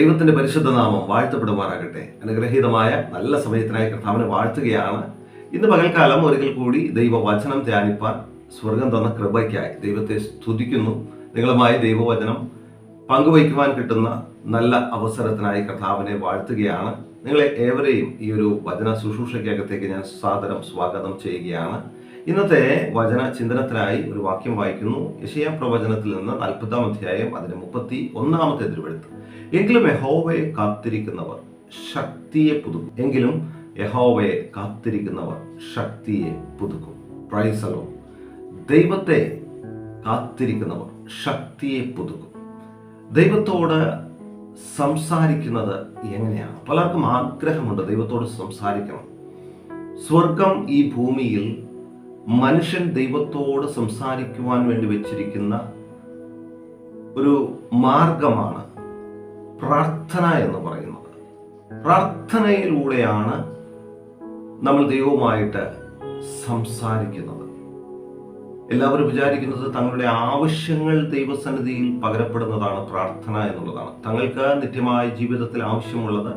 ദൈവത്തിന്റെ പരിശുദ്ധ നാമം വാഴ്ത്തപ്പെടുമാറാകട്ടെ. അനുഗ്രഹീതമായ നല്ല സമയത്തിനായി കർത്താവിനെ വാഴ്ത്തുകയാണ്. ഇന്ന് പകൽക്കാലം ഒരിക്കൽ കൂടി ദൈവവചനം ധ്യാനിപ്പാൻ സ്വർഗം തന്ന കൃപയ്ക്കായി ദൈവത്തെ സ്തുതിക്കുന്നു. നിങ്ങളുമായി ദൈവവചനം പങ്കുവയ്ക്കുവാൻ കിട്ടുന്ന നല്ല അവസരത്തിനായി കർത്താവിനെ വാഴ്ത്തുകയാണ്. നിങ്ങളെ ഏവരെയും ഈ ഒരു വചന ശുശ്രൂഷയ്ക്കകത്തേക്ക് ഞാൻ സാദരം സ്വാഗതം ചെയ്യുകയാണ്. ഇന്നത്തെ വചന ചിന്തനത്തിനായി ഒരു വാക്യം വായിക്കുന്നു. യശയ പ്രവചനത്തിൽ നിന്ന് നാൽപ്പതാം അധ്യായം അതിന് മുപ്പത്തി ഒന്നാമത്തെ തിരുവെടുത്ത് എങ്കിലും യഹോവയെ കാത്തിരിക്കുന്നവർ ശക്തിയെ പുതുക്കും. എങ്കിലും യഹോവയെ കാത്തിരിക്കുന്നവർ ശക്തിയെ പുതുക്കും. പ്രൈസലോ ദൈവത്തെ കാത്തിരിക്കുന്നവർ ശക്തിയെ പുതുക്കും. ദൈവത്തോട് സംസാരിക്കുന്നത് എങ്ങനെയാണ്? പലർക്കും ആഗ്രഹമുണ്ട് ദൈവത്തോട് സംസാരിക്കണം. സ്വർഗം ഈ ഭൂമിയിൽ മനുഷ്യൻ ദൈവത്തോട് സംസാരിക്കുവാൻ വേണ്ടി വെച്ചിരിക്കുന്ന ഒരു മാർഗമാണ്. പ്രാർത്ഥന എന്ന് പറയുന്നത്. പ്രാർത്ഥനയിലൂടെയാണ് നമ്മൾ ദൈവവുമായിട്ട് സംസാരിക്കുന്നത്. എല്ലാവരും വിചാരിക്കുന്നത് തങ്ങളുടെ ആവശ്യങ്ങൾ ദൈവസന്നിധിയിൽ പകരപ്പെടുന്നതാണ് പ്രാർത്ഥന എന്നുള്ളതാണ്. തങ്ങൾക്ക് നിത്യമായ ജീവിതത്തിൽ ആവശ്യമുള്ളത്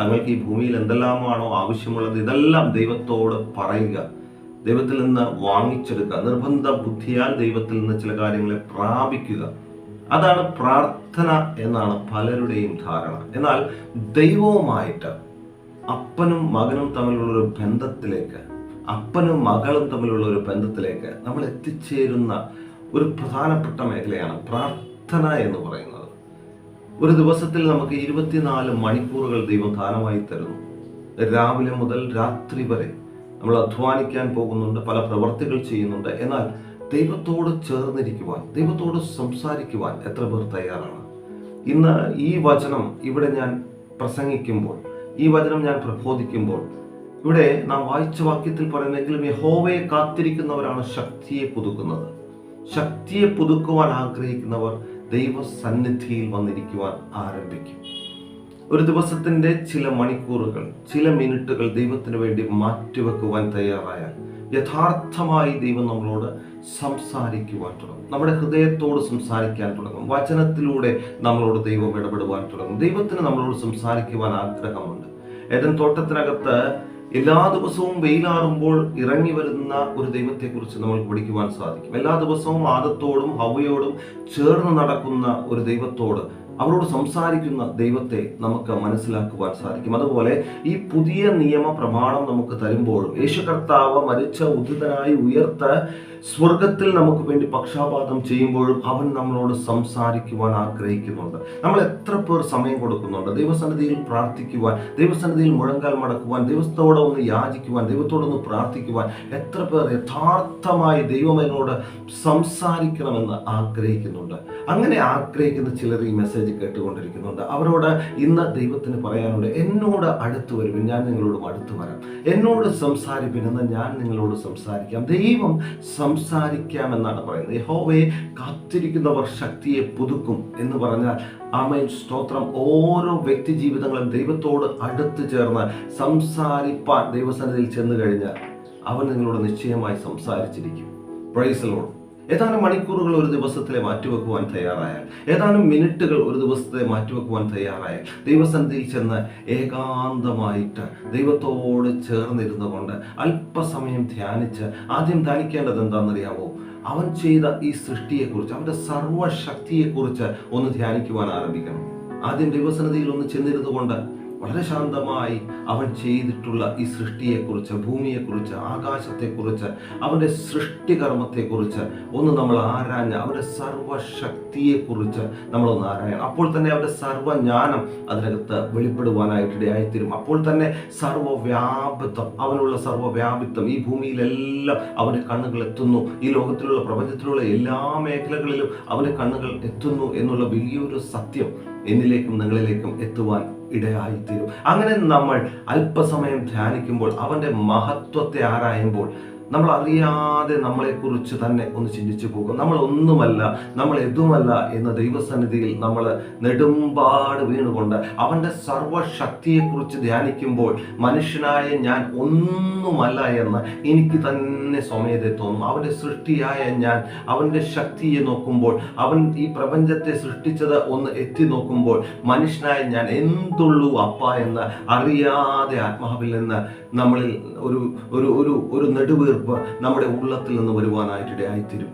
തങ്ങൾക്ക് ഈ ഭൂമിയിൽ എന്തെല്ലാമാണോ ആവശ്യമുള്ളത് ഇതെല്ലാം ദൈവത്തോട് പറയുക ദൈവത്തിൽ നിന്ന് വാങ്ങിച്ചെടുക്കുക നിർബന്ധ ബുദ്ധിയാൽ ദൈവത്തിൽ നിന്ന് ചില കാര്യങ്ങളെ പ്രാപിക്കുക. അതാണ് പ്രാർത്ഥന എന്നാണ് പലരുടെയും ധാരണ. എന്നാൽ ദൈവവുമായിട്ട് അപ്പനും മകനും തമ്മിലുള്ള ഒരു ബന്ധത്തിലേക്ക് അപ്പനും മകളും തമ്മിലുള്ള ഒരു ബന്ധത്തിലേക്ക് നമ്മൾ എത്തിച്ചേരുന്ന ഒരു പ്രധാനപ്പെട്ട മേഖലയാണ് പ്രാർത്ഥന എന്ന് പറയുന്നത്. ഒരു ദിവസത്തിൽ നമുക്ക് ഇരുപത്തിനാല് മണിക്കൂറുകൾ ദൈവം ദാനമായി തരുന്നു. രാവിലെ മുതൽ രാത്രി വരെ നമ്മൾ അധ്വാനിക്കാൻ പോകുന്നുണ്ട് പല പ്രവർത്തികൾ ചെയ്യുന്നുണ്ട്. എന്നാൽ ദൈവത്തോട് ചേർന്നിരിക്കുവാൻ ദൈവത്തോട് സംസാരിക്കുവാൻ എത്ര പേർ തയ്യാറാണ്? ഇന്ന് ഈ വചനം ഇവിടെ ഞാൻ പ്രസംഗിക്കുമ്പോൾ ഈ വചനം ഞാൻ പ്രബോധിക്കുമ്പോൾ ഇവിടെ നാം വായിച്ച വാക്യത്തിൽ പറയുന്നെങ്കിലും യഹോവയെ കാത്തിരിക്കുന്നവരാണ് ശക്തിയെ പുതുക്കുന്നത്. ശക്തിയെ പുതുക്കുവാൻ ആഗ്രഹിക്കുന്നവർ ദൈവസന്നിധിയിൽ വന്നിരിക്കുവാൻ ആരംഭിക്കും. ഒരു ദിവസത്തിന്റെ ചില മണിക്കൂറുകൾ ചില മിനിറ്റുകൾ ദൈവത്തിന് വേണ്ടി മാറ്റിവെക്കുവാൻ തയ്യാറായാൽ യഥാർത്ഥമായി ദൈവം നമ്മളോട് സംസാരിക്കുവാൻ തുടങ്ങും. നമ്മുടെ ഹൃദയത്തോട് സംസാരിക്കാൻ തുടങ്ങും. വചനത്തിലൂടെ നമ്മളോട് ദൈവം ഇടപെടുവാൻ തുടങ്ങും. ദൈവത്തിന് നമ്മളോട് സംസാരിക്കുവാൻ ആഗ്രഹമുണ്ട്. ഏതൻ തോട്ടത്തിനകത്ത് എല്ലാ ദിവസവും വെയിലാറുമ്പോൾ ഇറങ്ങി വരുന്ന ഒരു ദൈവത്തെക്കുറിച്ച് നമുക്ക് പഠിക്കുവാൻ സാധിക്കും. എല്ലാ ദിവസവും ആദത്തോടും ഹവയോടും ചേർന്ന് നടക്കുന്ന ഒരു ദൈവത്തോട് അവരോട് സംസാരിക്കുന്ന ദൈവത്തെ നമുക്ക് മനസ്സിലാക്കുവാൻ സാധിക്കും. അതുപോലെ ഈ പുതിയ നിയമ പ്രമാണം നമുക്ക് തരുമ്പോഴും യേശു കർത്താവ് മരിച്ച ഉദിതനായി ഉയർത്ത സ്വർഗത്തിൽ നമുക്ക് വേണ്ടി പക്ഷാപാതം ചെയ്യുമ്പോഴും അവൻ നമ്മളോട് സംസാരിക്കുവാൻ ആഗ്രഹിക്കുന്നുണ്ട്. നമ്മൾ എത്ര പേർ സമയം കൊടുക്കുന്നുണ്ട്? ദൈവസന്നിധിയിൽ പ്രാർത്ഥിക്കുവാൻ ദൈവസന്നിധിയിൽ മുഴങ്കാൽ മടക്കുവാൻ ദൈവത്തോടെ ഒന്ന് യാചിക്കുവാൻ ദൈവത്തോടൊന്ന് പ്രാർത്ഥിക്കുവാൻ എത്ര പേർ യഥാർത്ഥമായി ദൈവം എന്നോട് സംസാരിക്കണമെന്ന് ആഗ്രഹിക്കുന്നുണ്ട്. അങ്ങനെ ആഗ്രഹിക്കുന്ന ചിലർ ഈ മെസ്സേജ് കേട്ടുകൊണ്ടിരിക്കുന്നുണ്ട്. അവരോട് ഇന്ന് ദൈവത്തിന് പറയാനുണ്ട് എന്നോട് അടുത്ത് വരുവിൻ ഞാൻ നിങ്ങളോടും അടുത്ത് വരാം. എന്നോട് സംസാരിപ്പിൻ ഞാൻ നിങ്ങളോട് സംസാരിക്കാം. ദൈവം സംസാരിക്കാം എന്നാണ് പറയുന്നത്. യഹോവയെ കാത്തിരിക്കുന്നവർ ശക്തിയെ പുതുക്കും എന്ന് പറഞ്ഞാൽ ആമേൻ. സ്തോത്രം. ഓരോ വ്യക്തി ജീവിതങ്ങളും ദൈവത്തോട് അടുത്ത് ചേർന്ന് സംസാരിപ്പാൻ ദൈവസന്നിധിയിൽ ചെന്ന് കഴിഞ്ഞാൽ അവൻ നിങ്ങളോട് നിശ്ചയമായി സംസാരിച്ചിരിക്കും. പ്രൈസലോട് ഏതാനും മണിക്കൂറുകൾ ഒരു ദിവസത്തിലെ മാറ്റിവെക്കുവാൻ തയ്യാറായാൽ ഏതാനും മിനിറ്റുകൾ ഒരു ദിവസത്തെ മാറ്റിവെക്കുവാൻ തയ്യാറായാൽ ദൈവസന്ധിയിൽ ചെന്ന് ഏകാന്തമായിട്ട് ദൈവത്തോട് ചേർന്നിരുന്നു കൊണ്ട് അല്പസമയം ധ്യാനിച്ച് ആദ്യം ധ്യാനിക്കേണ്ടത് എന്താണെന്നറിയാവോ? അവൻ ചെയ്ത ഈ സൃഷ്ടിയെക്കുറിച്ച് അവന്റെ സർവശക്തിയെക്കുറിച്ച് ഒന്ന് ധ്യാനിക്കുവാൻ ആരംഭിക്കണം. ആദ്യം ദൈവസന്നിധിയിൽ ഒന്ന് ചെന്നിരുന്നു കൊണ്ട് വളരെ ശാന്തമായി അവൻ ചെയ്തിട്ടുള്ള ഈ സൃഷ്ടിയെക്കുറിച്ച് ഭൂമിയെക്കുറിച്ച് ആകാശത്തെക്കുറിച്ച് അവന്റെ സൃഷ്ടികർമ്മത്തെക്കുറിച്ച് ഒന്ന് നമ്മൾ ആരാഞ്ഞ് അവന്റെ സർവശക്തിയെക്കുറിച്ച് നമ്മളൊന്ന് ആരായണം അപ്പോൾ തന്നെ അവന്റെ സർവജ്ഞാനം അതിനകത്ത് വെളിപ്പെടുവാനായിട്ട് ഇടയായിത്തീരും അപ്പോൾ തന്നെ സർവവ്യാപിത്വം അവനുള്ള സർവവ്യാപിത്വം ഈ ഭൂമിയിലെല്ലാം അവന്റെ കണ്ണുകൾ എത്തുന്നു. ഈ ലോകത്തിലുള്ള പ്രപഞ്ചത്തിലുള്ള എല്ലാ മേഖലകളിലും അവന്റെ കണ്ണുകൾ എത്തുന്നു എന്നുള്ള വലിയൊരു സത്യം എന്നിലേക്കും നിങ്ങളിലേക്കും എത്തുവാൻ ഇടയായിത്തീരും. അങ്ങനെ നമ്മൾ അല്പസമയം ധ്യാനിക്കുമ്പോൾ അവന്റെ മഹത്വത്തെ ആരായുമ്പോൾ നമ്മൾ അറിയാതെ നമ്മളെക്കുറിച്ച് തന്നെ ഒന്ന് ചിന്തിച്ചു പോകും. നമ്മൾ ഒന്നുമല്ല നമ്മൾ എതുമല്ല എന്ന ദൈവസന്നിധിയിൽ നമ്മൾ നെടുമ്പാട് വീണുകൊണ്ട് അവന്റെ സർവശക്തിയെക്കുറിച്ച് ധ്യാനിക്കുമ്പോൾ മനുഷ്യനായ ഞാൻ ഒന്നുമല്ല എന്ന് എനിക്ക് തന്നെ സ്വമേധയെ തോന്നും. അവന്റെ സൃഷ്ടിയായ ഞാൻ അവന്റെ ശക്തിയെ നോക്കുമ്പോൾ അവൻ ഈ പ്രപഞ്ചത്തെ സൃഷ്ടിച്ചത് ഒന്ന് എത്തി നോക്കുമ്പോൾ മനുഷ്യനായ ഞാൻ എന്തുള്ളൂ അപ്പ എന്ന് അറിയാതെ ആത്മാവിൽ നിന്ന് നമ്മളിൽ ഒരു ഒരു ഒരു ഒരു നെടുവീർപ്പ് നമ്മുടെ ഉള്ളത്തിൽ നിന്ന് വരുവാനായിട്ട് ആയിത്തീരും.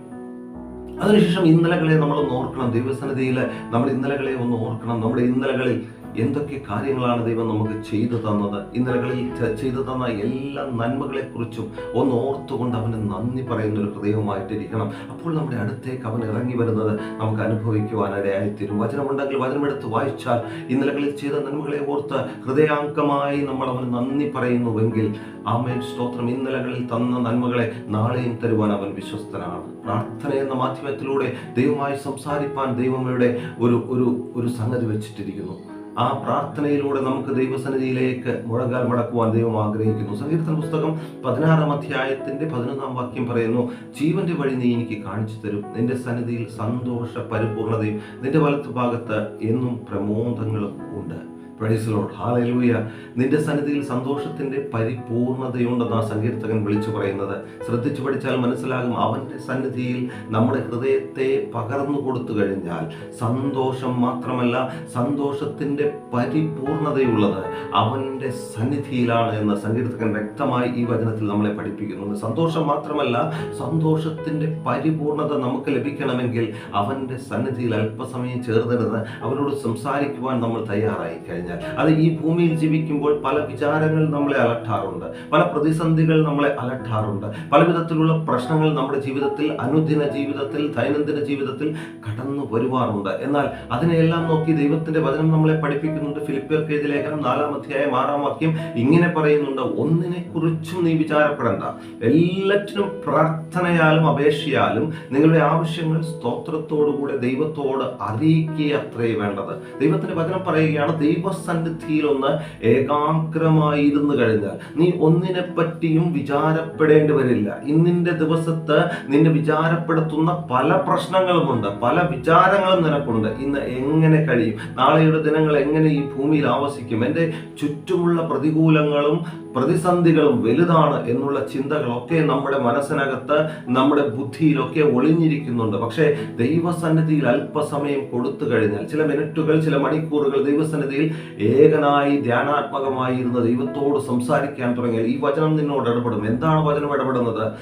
അതിനുശേഷം ഇന്നലകളെ നമ്മൾ ഒന്ന് ഓർക്കണം ദൈവസന്നിധിയിൽ നമ്മുടെ ഇന്നലകളെ ഒന്ന് ഓർക്കണം നമ്മുടെ ഇന്നലകളിൽ എന്തൊക്കെ കാര്യങ്ങളാണ് ദൈവം നമുക്ക് ചെയ്തു തന്നത്? ഇന്നലകളിൽ ചെയ്തു തന്ന എല്ലാ നന്മകളെക്കുറിച്ചും ഒന്ന് ഓർത്തുകൊണ്ട് അവന് നന്ദി പറയുന്ന ഒരു ഹൃദയവുമായിട്ടിരിക്കണം. അപ്പോൾ നമ്മുടെ അടുത്തേക്ക് അവൻ ഇറങ്ങി വരുന്നത് നമുക്ക് അനുഭവിക്കുവാനിടയായിത്തീരും വചനമുണ്ടെങ്കിൽ വചനമെടുത്ത് വായിച്ചാൽ ഇന്നലകളിൽ ചെയ്ത നന്മകളെ ഓർത്ത് ഹൃദയാംഗമായി നമ്മൾ അവന് നന്ദി പറയുന്നുവെങ്കിൽ ആമേൻ. സ്തോത്രം. ഇന്നലകളിൽ തന്ന നന്മകളെ നാളെയും തരുവാൻ അവൻ വിശ്വസ്തനാണ്. പ്രാർത്ഥന എന്ന മാധ്യമത്തിലൂടെ ദൈവമായി സംസാരിപ്പാൻ ദൈവമയുടെ ഒരു ഒരു ഒരു സംഗതി വെച്ചിട്ടിരിക്കുന്നു. ആ പ്രാർത്ഥനയിലൂടെ നമുക്ക് ദൈവസന്നിധിയിലേക്ക് മുഴങ്ങാൽ മടക്കുവാൻ ദൈവം ആഗ്രഹിക്കുന്നു. സങ്കീർത്തന പുസ്തകം പതിനാറാം അധ്യായത്തിന്റെ പതിനൊന്നാം വാക്യം പറയുന്നു ജീവന്റെ വഴി നീ എനിക്ക് കാണിച്ചു തരും. നിന്റെ സന്നിധിയിൽ സന്തോഷ പരിപൂർണതയും നിന്റെ വലത്ത് ഭാഗത്ത് എന്നും പ്രമോദങ്ങളും ഉണ്ട്. പ്രൈസ് ഹാലലൂയ നിന്റെ സന്നിധിയിൽ സന്തോഷത്തിന്റെ പരിപൂർണതയുണ്ടെന്ന് ആ സങ്കീർത്തകൻ വിളിച്ചു പറയുന്നത്. ശ്രദ്ധിച്ചു പഠിച്ചാൽ മനസ്സിലാകും അവന്റെ സന്നിധിയിൽ നമ്മുടെ ഹൃദയത്തെ പകർന്നു കൊടുത്തു കഴിഞ്ഞാൽ സന്തോഷം മാത്രമല്ല സന്തോഷത്തിന്റെ പരിപൂർണതയുള്ളത് അവന്റെ സന്നിധിയിലാണ് എന്ന് സങ്കീർത്തകൻ വ്യക്തമായി ഈ വചനത്തിൽ നമ്മളെ പഠിപ്പിക്കുന്നുണ്ട് സന്തോഷം മാത്രമല്ല സന്തോഷത്തിന്റെ പരിപൂർണത നമുക്ക് ലഭിക്കണമെങ്കിൽ അവന്റെ സന്നിധിയിൽ അല്പസമയം ചേർന്നിരുന്ന് അവനോട് സംസാരിക്കുവാൻ നമ്മൾ തയ്യാറായി കഴിഞ്ഞാൽ. അത് ഈ ഭൂമിയിൽ ജീവിക്കുമ്പോൾ പല വിചാരങ്ങൾ നമ്മളെ അലട്ടാറുണ്ട്. പല പ്രതിസന്ധികൾ നമ്മളെ അലട്ടാറുണ്ട്. പല വിധത്തിലുള്ള പ്രശ്നങ്ങൾ നമ്മുടെ ജീവിതത്തിൽ അനുദിന ജീവിതത്തിൽ ദൈനംദിന ജീവിതത്തിൽ കടന്നു വരുവാറുണ്ട്. എന്നാൽ അതിനെയെല്ലാം നോക്കി ദൈവത്തിന്റെ വചനം നമ്മളെ പഠിപ്പിക്കുന്നുണ്ട്. ഫിലിപ്പിയർക്ക് എഴുതി ലേഖനം നാലാം അധ്യായം ആറാം വാക്യം ഇങ്ങനെ പറയുന്നുണ്ട്. ഒന്നിനെ കുറിച്ചും നീ വിചാരപ്പെടേണ്ട. എല്ലാറ്റിനും പ്രാർത്ഥനയാലും അപേക്ഷയാലും നിങ്ങളുടെ ആവശ്യങ്ങൾ സ്തോത്രത്തോടുകൂടെ ദൈവത്തോട് അറിയിക്കുക അത്രേ വേണ്ടത്. ദൈവത്തിന്റെ വചനം പറയുകയാണ് ദൈവസന്നിധിയിൽ ഒന്ന് ഏകാഗ്രമായിരുന്നു കഴിഞ്ഞാൽ നീ ഒന്നിനെ പറ്റിയും വിചാരപ്പെടേണ്ടി വരില്ല ഇന്നിന്റെ ദിവസത്ത് നിന്നെ വിചാരപ്പെടുത്തുന്ന പല പ്രശ്നങ്ങളുമുണ്ട്. പല വിചാരങ്ങളും നിനക്കുണ്ട്. ഇന്ന് എങ്ങനെ കഴിയും? നാളെയുടെ ദിനങ്ങൾ എങ്ങനെ ഈ ഭൂമിയിൽ ആവസിക്കും? എന്റെ ചുറ്റുമുള്ള പ്രതികൂലങ്ങളും പ്രതിസന്ധികളും വലുതാണ് എന്നുള്ള ചിന്തകളൊക്കെ നമ്മുടെ മനസ്സിനകത്ത് നമ്മുടെ ബുദ്ധിയിലൊക്കെ ഒളിഞ്ഞിരിക്കുന്നുണ്ട്. പക്ഷേ ദൈവസന്നിധിയിൽ അല്പസമയം കൊടുത്തു കഴിഞ്ഞാൽ ചില മിനിറ്റുകൾ ചില മണിക്കൂറുകൾ ദൈവസന്നിധിയിൽ ഏകനായി ധ്യാനാത്മകമായി ഇരുന്ന് ദൈവത്തോട് സംസാരിക്കാൻ തുടങ്ങിയാൽ ഈ വചനം നിന്നോട് ഇടപെടും. എന്താണ് വചനം ഇടപെടുന്നത്?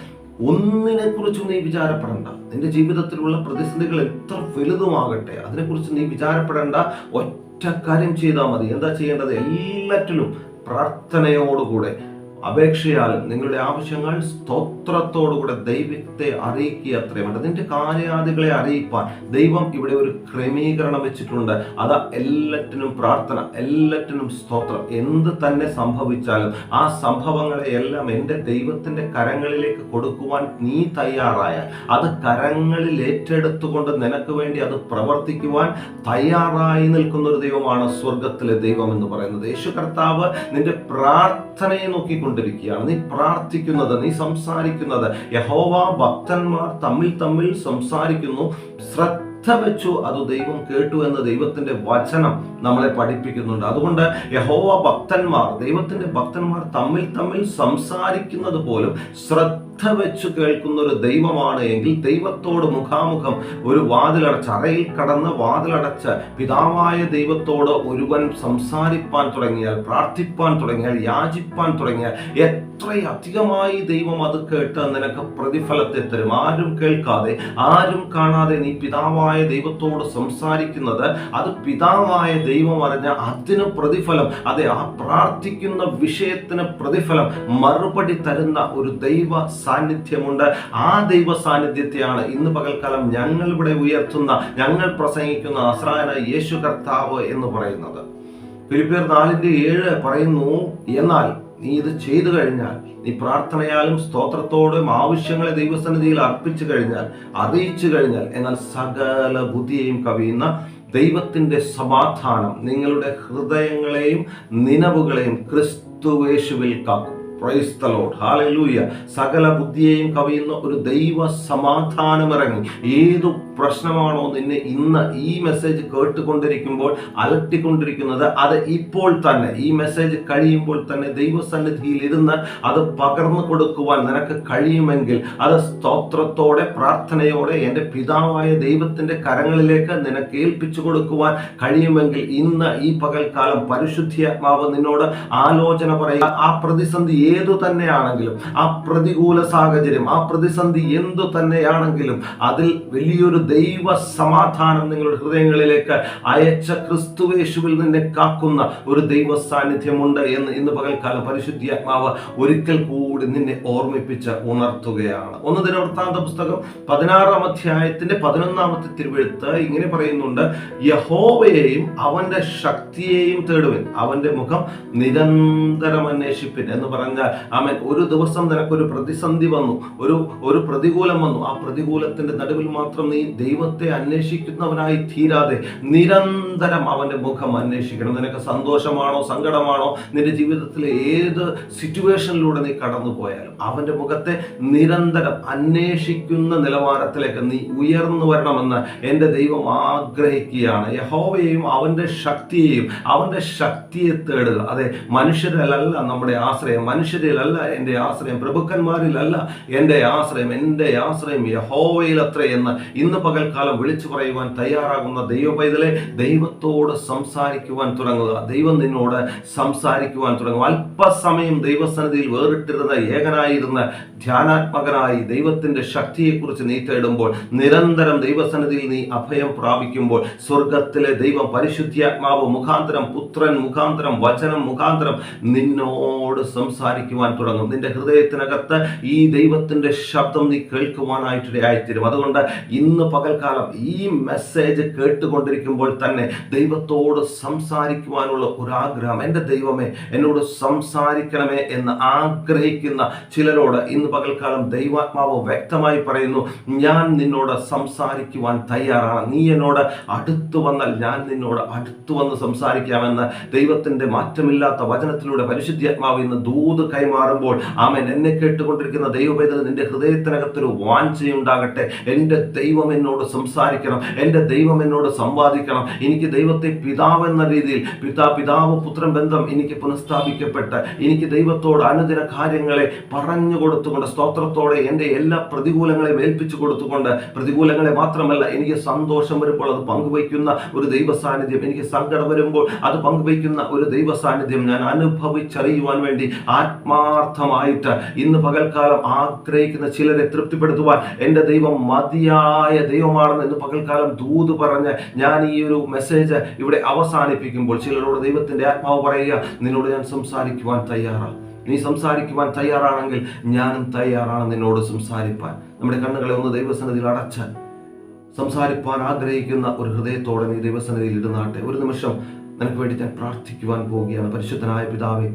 ഒന്നിനെ കുറിച്ചും നീ വിചാരപ്പെടേണ്ട. നിന്റെ ജീവിതത്തിലുള്ള പ്രതിസന്ധികൾ എത്ര വലുതുമാകട്ടെ അതിനെക്കുറിച്ച് നീ വിചാരപ്പെടേണ്ട. ഒറ്റ കാര്യം ചെയ്താൽ മതി. എന്താ ചെയ്യേണ്ടത്? എല്ലാറ്റിലും പ്രാർത്ഥനയോടുകൂടെ അപേക്ഷയാലും നിങ്ങളുടെ ആവശ്യങ്ങൾ സ്തോത്രത്തോടുകൂടെ ദൈവത്തെ അറിയിക്കുക അത്രയും വേണ്ട. നിന്റെ കാര്യാദികളെ അറിയിപ്പാൻ ദൈവം ഇവിടെ ഒരു ക്രമീകരണം വെച്ചിട്ടുണ്ട്. അത് എല്ലാറ്റിനും പ്രാർത്ഥന എല്ലാറ്റിനും സ്തോത്രം. എന്ത് തന്നെ സംഭവിച്ചാലും ആ സംഭവങ്ങളെ എല്ലാം എന്റെ ദൈവത്തിന്റെ കരങ്ങളിലേക്ക് കൊടുക്കുവാൻ നീ തയ്യാറായാൽ അത് കരങ്ങളിൽ ഏറ്റെടുത്തുകൊണ്ട് നിനക്ക് വേണ്ടി അത് പ്രവർത്തിക്കുവാൻ തയ്യാറായി നിൽക്കുന്ന ഒരു ദൈവമാണ് സ്വർഗത്തിലെ ദൈവം എന്ന് പറയുന്നത്. യേശു കർത്താവ് നിന്റെ പ്രാർത്ഥനയെ നോക്കിക്കൊണ്ടിരിക്കുകയാണ് നീ പ്രാർത്ഥിക്കുന്നത് നീ സംസാരിക്കുന്നത്. യഹോവ ഭക്തന്മാർ തമ്മിൽ തമ്മിൽ സംസാരിക്കുന്നു. ശ്രദ്ധ വെച്ചു അത് ദൈവം കേട്ടു എന്ന് ദൈവത്തിന്റെ വചനം നമ്മളെ പഠിപ്പിക്കുന്നുണ്ട്. അതുകൊണ്ട് യഹോവ ഭക്തന്മാർ ദൈവത്തിന്റെ ഭക്തന്മാർ തമ്മിൽ തമ്മിൽ സംസാരിക്കുന്നത് പോലും ശ്രദ്ധ വെച്ചു കേൾക്കുന്ന ഒരു ദൈവമാണ് എങ്കിൽ ദൈവത്തോട് മുഖാമുഖം ഒരു വാതിലടച്ച് അറയിൽ കടന്ന് വാതിലടച്ച് പിതാവായ ദൈവത്തോട് ഒരുവൻ സംസാരിപ്പാൻ തുടങ്ങിയാൽ പ്രാർത്ഥിപ്പാൻ തുടങ്ങിയാൽ യാചിപ്പാൻ തുടങ്ങിയാൽ എത്രയധികമായി ദൈവം അത് കേട്ട് നിനക്ക് പ്രതിഫലത്തെ തരും. ആരും കേൾക്കാതെ ആരും കാണാതെ നീ പിതാവായ ദൈവത്തോട് സംസാരിക്കുന്നത് അത് പിതാവായ ദൈവം അറിഞ്ഞ അതിന് പ്രതിഫലം അതെ ആ പ്രാർത്ഥിക്കുന്ന വിഷയത്തിന് പ്രതിഫലം മറുപടി തരുന്ന ഒരു ദൈവ സാന്നിധ്യമുണ്ട്. ആ ദൈവ സാന്നിധ്യത്തെയാണ് ഇന്ന് പകൽക്കാലം ഞങ്ങൾ ഇവിടെ ഉയർത്തുന്ന ഞങ്ങൾ പ്രസംഗിക്കുന്ന അസ്രായന യേശു കർത്താവ് എന്ന് പറയുന്നത്. ഫിലിപ്പിയർ നാലിന്റെ ഏഴ് പറയുന്നു എന്നാൽ നീ ഇത് ചെയ്തു കഴിഞ്ഞാൽ നീ പ്രാർത്ഥനയാലും സ്തോത്രത്തോടും ആവശ്യങ്ങളെ ദൈവസന്നിധിയിൽ അർപ്പിച്ചു കഴിഞ്ഞാൽ അറിയിച്ചു കഴിഞ്ഞാൽ എന്നാൽ സകല ബുദ്ധിയെയും കവിയുന്ന ദൈവത്തിന്റെ സമാധാനം നിങ്ങളുടെ ഹൃദയങ്ങളെയും നിലവുകളെയും ക്രിസ്തുവേശുവിൽ കാക്കും പ്രൈസ്. Hallelujah. സകല ബുദ്ധിയെയും കവിയുന്ന ഒരു ദൈവ സമാധാനം ഇറങ്ങി ഏതു പ്രശ്നമാണോ നിന്നെ ഇന്ന് ഈ മെസ്സേജ് കേട്ടുകൊണ്ടിരിക്കുമ്പോൾ അലട്ടിക്കൊണ്ടിരിക്കുന്നത് അത് ഇപ്പോൾ തന്നെ. ഈ മെസ്സേജ് കഴിയുമ്പോൾ തന്നെ ദൈവസന്നിധിയിൽ ഇരുന്ന് അത് പകർന്നു കൊടുക്കുവാൻ നിനക്ക് കഴിയുമെങ്കിൽ അത് സ്തോത്രത്തോടെ പ്രാർത്ഥനയോടെ എന്റെ പിതാവായ ദൈവത്തിന്റെ കരങ്ങളിലേക്ക് നിനക്ക് ഏൽപ്പിച്ചു കൊടുക്കുവാൻ കഴിയുമെങ്കിൽ ഇന്ന് ഈ പകൽക്കാലം പരിശുദ്ധിയാത്മാവ് നിന്നോട് ആലോചന പറയുക ആ പ്രതിസന്ധി ഏതു തന്നെയാണെങ്കിലും ആ പ്രതികൂല സാഹചര്യം ആ പ്രതിസന്ധി എന്തു തന്നെയാണെങ്കിലും അതിൽ വലിയൊരു ദൈവ സമാധാനം നിങ്ങളുടെ ഹൃദയങ്ങളിലേക്ക് അയച്ച ക്രിസ്തുവേശുവിൽ നിന്നെ കാക്കുന്ന ഒരു ദൈവ സാന്നിധ്യമുണ്ട് എന്ന് ഇന്ന് പകൽക്കാലം പരിശുദ്ധിയാത്മാവ് ഒരിക്കൽ കൂടി നിന്നെ ഓർമ്മിപ്പിച്ച് ഉണർത്തുകയാണ്. ഒന്ന് ദിനവൃത്താന്ത പുസ്തകം പതിനാറാം അധ്യായത്തിന്റെ പതിനൊന്നാമത്തെ തിരുവെഴുത്ത് ഇങ്ങനെ പറയുന്നുണ്ട് യഹോവയെയും അവന്റെ ശക്തിയെയും തേടുവിൻ. അവന്റെ മുഖം നിരന്തരം അന്വേഷിപ്പിൻ. എന്ന് പറഞ്ഞാൽ അവൻ ഒരു ദിവസം നിനക്കൊരു പ്രതിസന്ധി വന്നു ഒരു ഒരു പ്രതികൂലം വന്നു. ആ പ്രതികൂലത്തിന്റെ നടുവിൽ മാത്രം നീ ദൈവത്തെ അന്വേഷിക്കുന്നവനായി തീരാതെ നിരന്തരം അവന്റെ മുഖം അന്വേഷിക്കണം. നിനക്ക് സന്തോഷമാണോ സങ്കടമാണോ? നിന്റെ ജീവിതത്തിലെ ഏത് സിറ്റുവേഷനിലൂടെ നീ കടന്നു പോയാലും അവന്റെ മുഖത്തെ നിരന്തരം അന്വേഷിക്കുന്ന നിലവാരത്തിലേക്ക് നീ ഉയർന്നു വരണമെന്ന് എന്റെ ദൈവം ആഗ്രഹിക്കുകയാണ്. യഹോവയെയും അവന്റെ ശക്തിയെയും അവന്റെ ശക്തിയെ തേടുക. അതെ മനുഷ്യരിലല്ല നമ്മുടെ ആശ്രയം. മനുഷ്യരിലല്ല എന്റെ ആശ്രയം. പ്രഭുക്കന്മാരിലല്ല എന്റെ ആശ്രയം. എന്റെ ആശ്രയം എന്ന് ഇന്ന് പകൽക്കാലം വിളിച്ചു പറയുവാൻ തയ്യാറാകുന്ന ദൈവ പൈതലെ ദൈവത്തോട് സംസാരിക്കുവാൻ തുടങ്ങുക. ദൈവം നിന്നോട് സംസാരിക്കുവാൻ തുടങ്ങുക അല്പസമയം ദൈവസന്നിധിയിൽ വേറിട്ടിരുന്ന ഏകനായിരുന്ന ധ്യാനാത്മകനായി ദൈവത്തിന്റെ ശക്തിയെക്കുറിച്ച് നീ തേടുമ്പോൾ നിരന്തരം ദൈവസന്നിധിയിൽ നീ അഭയം പ്രാപിക്കുമ്പോൾ സ്വർഗത്തിലെ ദൈവം പരിശുദ്ധിയാത്മാവ് മുഖാന്തരം പുത്രൻ മുഖാന്തരം വചനം മുഖാന്തരം നിന്നോട് സംസാരിക്കുവാൻ തുടങ്ങും. നിന്റെ ഹൃദയത്തിനകത്ത് ഈ ദൈവത്തിന്റെ ശബ്ദം നീ കേൾക്കുവാനായിട്ടിടയായിത്തീരും. അതുകൊണ്ട് ഇന്ന് പകൽക്കാലം ഈ മെസ്സേജ് കേട്ടുകൊണ്ടിരിക്കുമ്പോൾ തന്നെ ദൈവത്തോട് സംസാരിക്കുവാനുള്ള ഒരു ആഗ്രഹം എന്റെ ദൈവമേ എന്നോട് സംസാരിക്കണമേ എന്ന് ആഗ്രഹിക്കുന്ന ചിലരോട് ഇന്ന് പകൽക്കാലം ദൈവാത്മാവ് വ്യക്തമായി പറയുന്നു ഞാൻ നിന്നോട് സംസാരിക്കുവാൻ തയ്യാറാണ്. നീ എന്നോട് അടുത്തു വന്നാൽ ഞാൻ നിന്നോട് അടുത്തു വന്ന് സംസാരിക്കാമെന്ന് ദൈവത്തിന്റെ മാറ്റമില്ലാത്ത വചനത്തിലൂടെ പരിശുദ്ധാത്മാവ് ഇന്ന് ദൂത് കൈമാറുമ്പോൾ ആമൻ. എന്നെ കേട്ടുകൊണ്ടിരിക്കുന്ന ദൈവവേദന നിന്റെ ഹൃദയത്തിനകത്തൊരു വാഞ്ചയുണ്ടാകട്ടെ. എന്റെ ദൈവം എന്നോട് സംസാരിക്കണം. എന്റെ ദൈവം എന്നോട് സംവാദിക്കണം. എനിക്ക് ദൈവത്തെ പിതാവ് എന്ന രീതിയിൽ പിതാ പിതാവ് പുത്രൻ ബന്ധം എനിക്ക് പുനഃസ്ഥാപിക്കപ്പെട്ട് എനിക്ക് ദൈവത്തോട് അനുദിന കാര്യങ്ങളെ പറഞ്ഞു കൊടുത്തുകൊണ്ട് സ്തോത്രത്തോടെ എന്റെ എല്ലാ പ്രതികൂലങ്ങളെയും ഏൽപ്പിച്ചു കൊടുത്തുകൊണ്ട് പ്രതികൂലങ്ങളെ മാത്രമല്ല എനിക്ക് സന്തോഷം വരുമ്പോൾ അത് പങ്കുവയ്ക്കുന്ന ഒരു ദൈവ സാന്നിധ്യം എനിക്ക് സങ്കടം വരുമ്പോൾ അത് പങ്കുവയ്ക്കുന്ന ഒരു ദൈവ സാന്നിധ്യം ഞാൻ അനുഭവിച്ചറിയുവാൻ വേണ്ടി ആത്മാർത്ഥമായിട്ട് ഇന്ന് പകൽക്കാലം ആഗ്രഹിക്കുന്ന ചിലരെ തൃപ്തിപ്പെടുത്തുവാൻ എന്റെ ദൈവം മതിയായ ദൈവമാണെന്ന് ഇന്ന് പകൽക്കാലം ദൂത് പറഞ്ഞ് ഞാൻ ഈ ഒരു മെസ്സേജ് ഇവിടെ അവസാനിപ്പിക്കുമ്പോൾ ചിലരോട് ദൈവത്തിന്റെ ആത്മാവ് പറയുക നിന്നോട് ഞാൻ സംസാരിക്കുവാൻ തയ്യാറാണ്. നീ സംസാരിക്കുവാൻ തയ്യാറാണെങ്കിൽ ഞാനും തയ്യാറാണ് നിന്നോട് സംസാരിപ്പാൻ. നമ്മുടെ കണ്ണുകളെ ഒന്ന് ദൈവസന്നിധിയിൽ അടച്ചാൽ സംസാരിപ്പാൻ ആഗ്രഹിക്കുന്ന ഒരു ഹൃദയത്തോടെ നീ ദൈവസന്നിധിയിൽ ഇടുന്നാട്ടെ ഒരു നിമിഷം നിനക്ക് വേണ്ടി ഞാൻ പ്രാർത്ഥിക്കുവാൻ പോവുകയാണ്. പരിശുദ്ധനായ പിതാവേ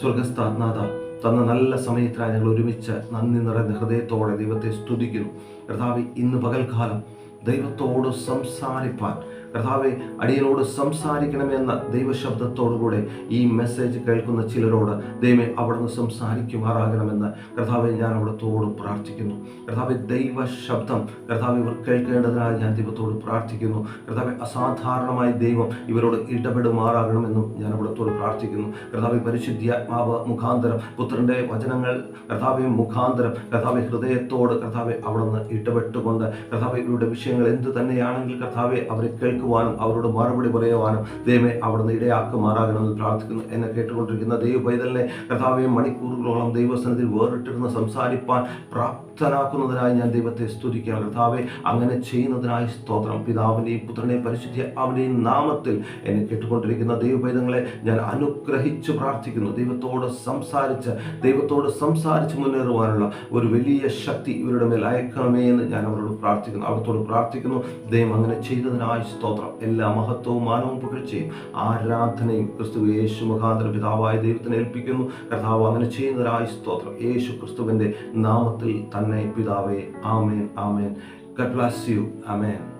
സ്വർഗസ്ഥാത്നാഥ തന്ന നല്ല സമയത്തിനായി ഞങ്ങൾ ഒരുമിച്ച് നന്ദി നിറഞ്ഞ ഹൃദയത്തോടെ ദൈവത്തെ സ്തുതിക്കുന്നു. കർത്താവ് ഇന്ന് പകൽക്കാലം ദൈവത്തോട് സംസാരിപ്പാൻ കർത്താവെ അടിയനോട് സംസാരിക്കണമെന്ന ദൈവശബ്ദത്തോടുകൂടെ ഈ മെസ്സേജ് കേൾക്കുന്ന ചിലരോട് ദൈവമേ അവിടുന്ന് സംസാരിക്കുമാറാകണമെന്ന് കർത്താവെ ഞാൻ അവിടത്തോട് പ്രാർത്ഥിക്കുന്നു. കർത്താവെ ദൈവ ശബ്ദം കർത്താവ് ഇവർ കേൾക്കേണ്ടതിനായി ഞാൻ ദൈവത്തോട് പ്രാർത്ഥിക്കുന്നു. കർത്താവെ അസാധാരണമായി ദൈവം ഇവരോട് ഇടപെടുമാറാകണമെന്നും ഞാൻ അവിടത്തോട് പ്രാർത്ഥിക്കുന്നു. കഥാവെ പരിശുദ്ധി ആത്മാവ് മുഖാന്തരം പുത്രന്റെ വചനങ്ങൾ കർത്താവെ മുഖാന്തരം കർത്താവ് ഹൃദയത്തോട് കർത്താവെ അവിടുന്ന് ഇടപെട്ടുകൊണ്ട് കർത്താവ് ഇവരുടെ വിഷയങ്ങൾ എന്ത് തന്നെയാണെങ്കിൽ കർത്താവെ അവരെ കേൾക്കുവാനും അവരോട് മറുപടി പറയുവാനും ദൈവമേ അവിടുന്ന് ഇടയാക്കുമാറാകണമെന്ന് പ്രാർത്ഥിക്കുന്നു എന്നെ കേട്ടുകൊണ്ടിരിക്കുന്ന ദൈവ പൈതലിനെ കർത്താവെ മണിക്കൂറുകളോളം ദൈവസ്ഥാനത്തിൽ വേറിട്ടിരുന്ന് സംസാരിപ്പാൻ പ്രാപ്തനാക്കുന്നതിനായി ഞാൻ ദൈവത്തെ സ്തുതിക്കുകയാണ്. കർത്താവെ അങ്ങനെ ചെയ്യുന്നതിനായി സ്തോത്രം. പിതാവിനെയും പുത്രനെയും പരിശുദ്ധ അവനെയും നാമത്തിൽ എന്നെ കേട്ടുകൊണ്ടിരിക്കുന്ന ദൈവഭേദങ്ങളെ ഞാൻ അനുഗ്രഹിച്ച് പ്രാർത്ഥിക്കുന്നു. ദൈവത്തോട് സംസാരിച്ച് ദൈവത്തോട് സംസാരിച്ച് മുന്നേറുവാനുള്ള ഒരു വലിയ ശക്തി ഇവരുടെ മേൽ അയക്കണമേ എന്ന് ഞാൻ അവരോട് പ്രാർത്ഥിക്കുന്നു. അവിടത്തോട് പ്രാർത്ഥിക്കുന്നു. ദൈവം അങ്ങനെ ചെയ്തതിനായി സ്തോത്രം. എല്ലാ മഹത്വവും മാനവും പുകഴ്ചയും ആരാധനയും ക്രിസ്തു യേശു മുഖാന്തര പിതാവായ ദൈവത്തിന് ഏൽപ്പിക്കുന്നു. കർത്താവ് അങ്ങനെ ചെയ്യുന്നതിനായി സ്തോത്രം. യേശു ക്രിസ്തുവിന്റെ നാമത്തിൽ തന്നെ പിതാവേ ആമേൻ ആമേൻ ഗഡ് ബ്ലസ് യു ആമേൻ